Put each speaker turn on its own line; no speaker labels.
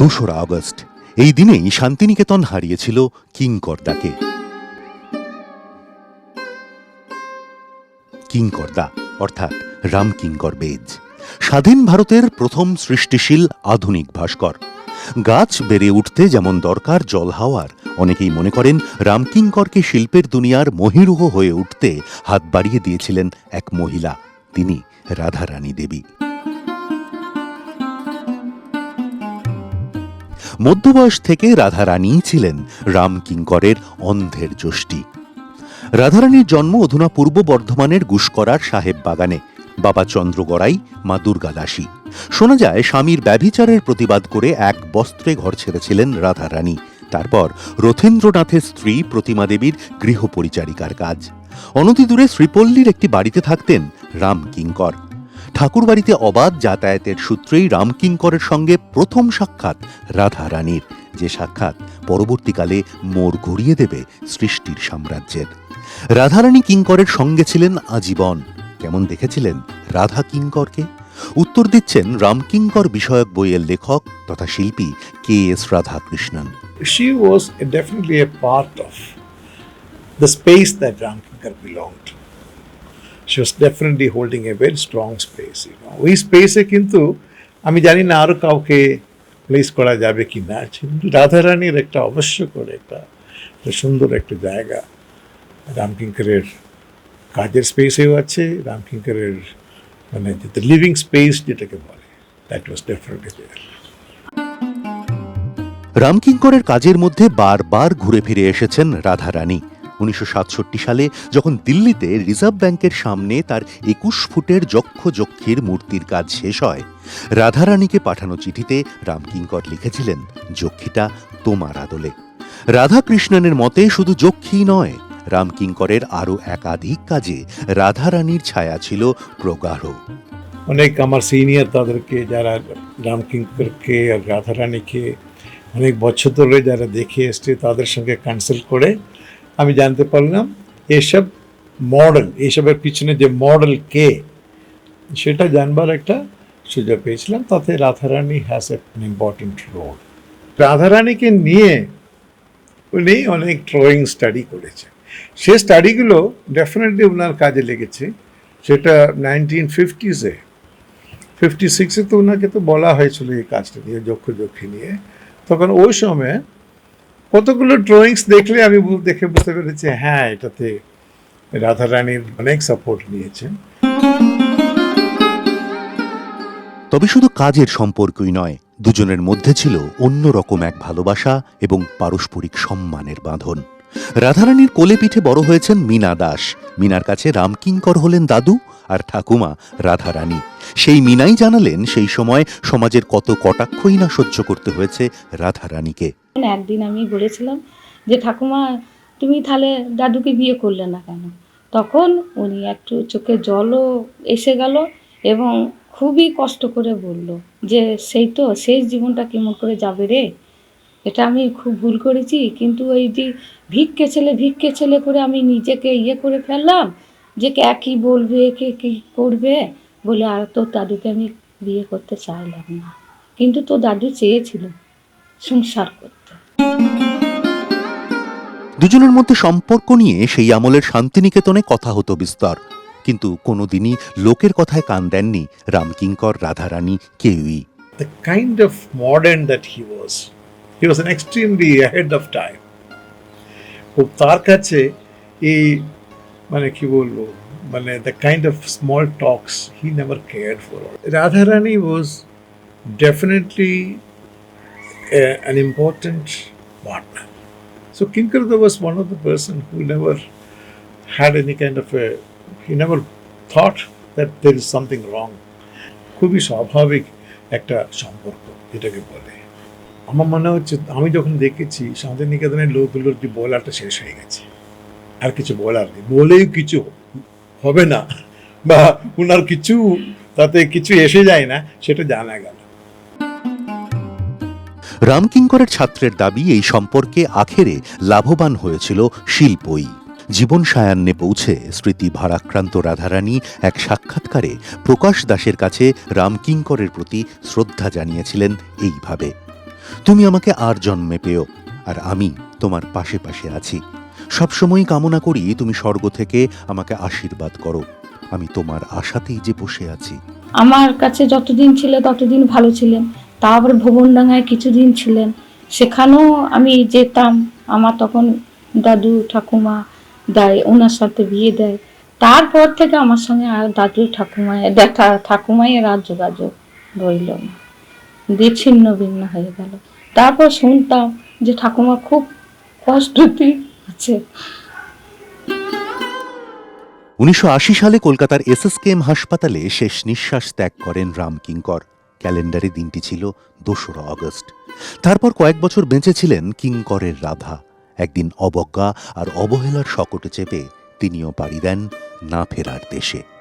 দোসরা আগস্ট। এই দিনেই শান্তিনিকেতন হারিয়েছিল কিংকর্দাকে। কিংকর্দা, অর্থাৎ রামকিঙ্কর বেজ স্বাধীন ভারতের প্রথম সৃষ্টিশীল আধুনিক ভাস্কর। গাছ বেড়ে উঠতে যেমন দরকার জল হাওয়ার, অনেকেই মনে করেন রামকিঙ্করকে শিল্পের দুনিয়ার মহিরুহ হয়ে উঠতে হাত বাড়িয়ে দিয়েছিলেন এক মহিলা, তিনি রাধারানী দেবী। মধ্যবয়স থেকে রাধারানী ছিলেন রামকিঙ্করের অন্ধের যষ্টি রাধারানীর জন্ম অধুনা পূর্ব বর্ধমানের গুসকরার সাহেব বাগানে। বাবা চন্দ্রগড়াই, মা দুর্গা দাসী শোনা যায়, স্বামীর ব্যভিচারের প্রতিবাদ করে এক বস্ত্রে ঘর ছেড়েছিলেন রাধারানী। তারপর রথেন্দ্রনাথের স্ত্রী প্রতিমা দেবীর গৃহপরিচারিকার কাজ। অনতি দূরে শ্রীপল্লীর একটি বাড়িতে থাকতেন রাম কিঙ্কর। ঠাকুরবাড়িতে অবাধ যাতায়াতের সূত্রেই রামকিঙ্করের সঙ্গে প্রথম সাক্ষাৎ রাধা রানীর যে সাক্ষাৎ পরবর্তীকালে মোড় ঘুরিয়ে দেবে সৃষ্টির সাম্রাজ্যের। রাধারানী কিঙ্করের সঙ্গে ছিলেন আজীবন। কেমন দেখেছিলেন রাধা কিঙ্করকে? উত্তর দিচ্ছেন রামকিঙ্কর বিষয়ক বইয়ের লেখক তথা শিল্পী K S Radhakrishnan.
She was definitely a part of the space that Ramkinkar. Definitely holding a very strong space. You know. ওই স্পেসে কিন্তু আমি জানি না আরও কাউকে প্লেস করা যাবে কি না কিন্তু রাধারানীর একটা অবশ্য করে একটা সুন্দর একটা জায়গা রামকিঙ্করের কাজের স্পেসেও আছে, রামকিঙ্করের মানে যেটা লিভিং স্পেস যেটাকে বলে দ্যাট ওয়াজ ডেফিনেটলি দেয়ার
রামকিঙ্করের কাজের মধ্যে বারবার ঘুরে ফিরে এসেছেন রাধারানী উনিশশো সাতষট্টি সালে যখন দিল্লিতে রিজার্ভ ব্যাংকের সামনে তার একুশ ফুটের যক্ষ যক্ষীর মূর্তির কাজ শেষ হয়, রাধারানীকে পাঠানো চিঠিতে রামকিঙ্কর লিখেছিলেন, যক্ষীটা তোমার আদলে। রাধাকৃষ্ণনের মতে শুধু যক্ষী নয় রামকিঙ্করের আরও একাধিক কাজে রাধারানীর ছায়া ছিল প্রগাঢ়।
অনেক আমার সিনিয়র তাদেরকে, যারা রামকিঙ্করকে আর রাধারানীকে অনেক বছর ধরে যারা দেখে এসছে, তাদের সঙ্গে কনসাল্ট করে আমি জানতে পারলাম, এসব মডেল এসবের পিছনে যে মডেল কে সেটা জানবার একটা সুযোগ পেয়েছিলাম। তাতে Radharani has a important role রাধারানীকে নিয়ে উনি অনেক ড্রয়িং স্টাডি করেছেন। সে স্টাডিগুলো ডেফিনেটলি ওনার কাজে লেগেছে। সেটা নাইনটিন ফিফটিসে ফিফটি সিক্সে তো ওনাকে তো বলা হয়েছিল এই কাজটা নিয়ে যক্ষ যক্ষী নিয়ে। তখন ওই সময় কতগুলো ড্রয়িংস দেখলে আমি দেখে বুঝতে পেরেছি হ্যাঁ এটাতে রাধারানীর অনেক সাপোর্ট নিয়েছেন।
তবে শুধু কাজের সম্পর্কই নয়, দুজনের মধ্যে ছিল অন্যরকম এক ভালোবাসা এবং পারস্পরিক সম্মানের বাঁধন। রাধারানীর কোলে পিঠে বড় হয়েছেন মীনা দাস। মীনার কাছে রামকিঙ্কর হলেন দাদু আর ঠাকুমা রাধারানী। সেই মিনাই জানালেন সেই সময় সমাজের কত কটাক্ষই না সহ্য করতে হয়েছে রাধারানীকে।
একদিন আমি বলেছিলাম যে, ঠাকুমা, তুমি তাহলে দাদুকে বিয়ে করলে না কেন? তখন উনি একটু চোখে জলও এসে গেল এবং খুবই কষ্ট করে বলল যে, সেই তো শেষ জীবনটা কেমন করে যাবে রে? এটা আমি খুব ভুল করেছি, কিন্তু ওই যে ভিক্ষে ছেলে ভিক্ষে ছেলে করে আমি নিজেকে ইয়ে করে ফেললাম যে কে কী বলবে কে কী করবে বলে আর তোর দাদুকে আমি বিয়ে করতে চাইলাম না কিন্তু তোর দাদু চেয়েছিল সংসার করতে
দুজনের মধ্যে সম্পর্ক নিয়ে সেই আমলের শান্তিনিকেতনে কথা হতো বিস্তর কিন্তু কোনোদিনই লোকের কথায় কান দেননি রামকিঙ্কর রাধারানী কেউই
the kind of modern that he was. He was an extremely ahead of time. ও তার কাছে এই মানে কি বলব? মানে the kind of small talks he never care for Radharani was definitely an important partner so Kinkar the was one of the person who never had any kind of a he never thought that there is something wrong খুবই স্বাভাবিক একটা সম্পর্ক, এটাকে বলে। আমার মনে হচ্ছে, আমি যখন দেখেছি শান্তিনিকেতনের লোকগুলোর যে বলারটা শেষ হয়ে গেছে। আর কিছু বলার নেই। বলেই কিছু হবে না। বা ওনার কিছু, তাতে কিছু এসে যায় না, সেটা জানা গেল।
রামকিঙ্করের ছাত্রের দাবি, এই সম্পর্কে আখেরে লাভবান হয়েছিল শিল্পই। জীবন সায়ান্নে পৌঁছে স্মৃতি ভারাক্রান্ত রাধারানী এক সাক্ষাৎকারে প্রকাশ দাসের কাছে রামকিঙ্করের প্রতি শ্রদ্ধা জানিয়েছিলেন এইভাবে, তুমি আমাকে আর জন্মে পেও আর আমি তোমার পাশে পাশে আছি। সবসময় কামনা করি তুমি স্বর্গ থেকে আমাকে আশীর্বাদ করো। আমি তোমার আশাতেই যে বসে আছি।
আমার কাছে যতদিন ছিল ততদিন ভালো ছিলেন। তারপর ভুবনডাঙ্গায় কিছুদিন ছিলেন। সেখানেও আমি যেতাম। আমার তখন দাদু, ঠাকুমা দেয়, ওনার সাথে বিয়ে দেয়। তারপর থেকে আমার সঙ্গে আর দাদু, ঠাকুমায় দেখা ঠাকুমায়ের আর যোগাযোগ রইল না। বিচ্ছিন্ন ভিন্ন হয়ে গেল। তারপর শুনতাম যে ঠাকুমা খুব কষ্টতেই আছে
উনিশশো সালে কলকাতার এস এস এসএসকেএম হাসপাতালে শেষ নিঃশ্বাস ত্যাগ করেন রাম কিঙ্কর। ক্যালেন্ডারে দিনটি ছিল দোসরা অগস্ট তারপর কয়েক বছর বেঁচে ছিলেন কিঙ্করের রাধা। একদিন অবজ্ঞা আর অবহেলার শকটে চেপে তিনিও পাড়ি দেন না ফেরার দেশে।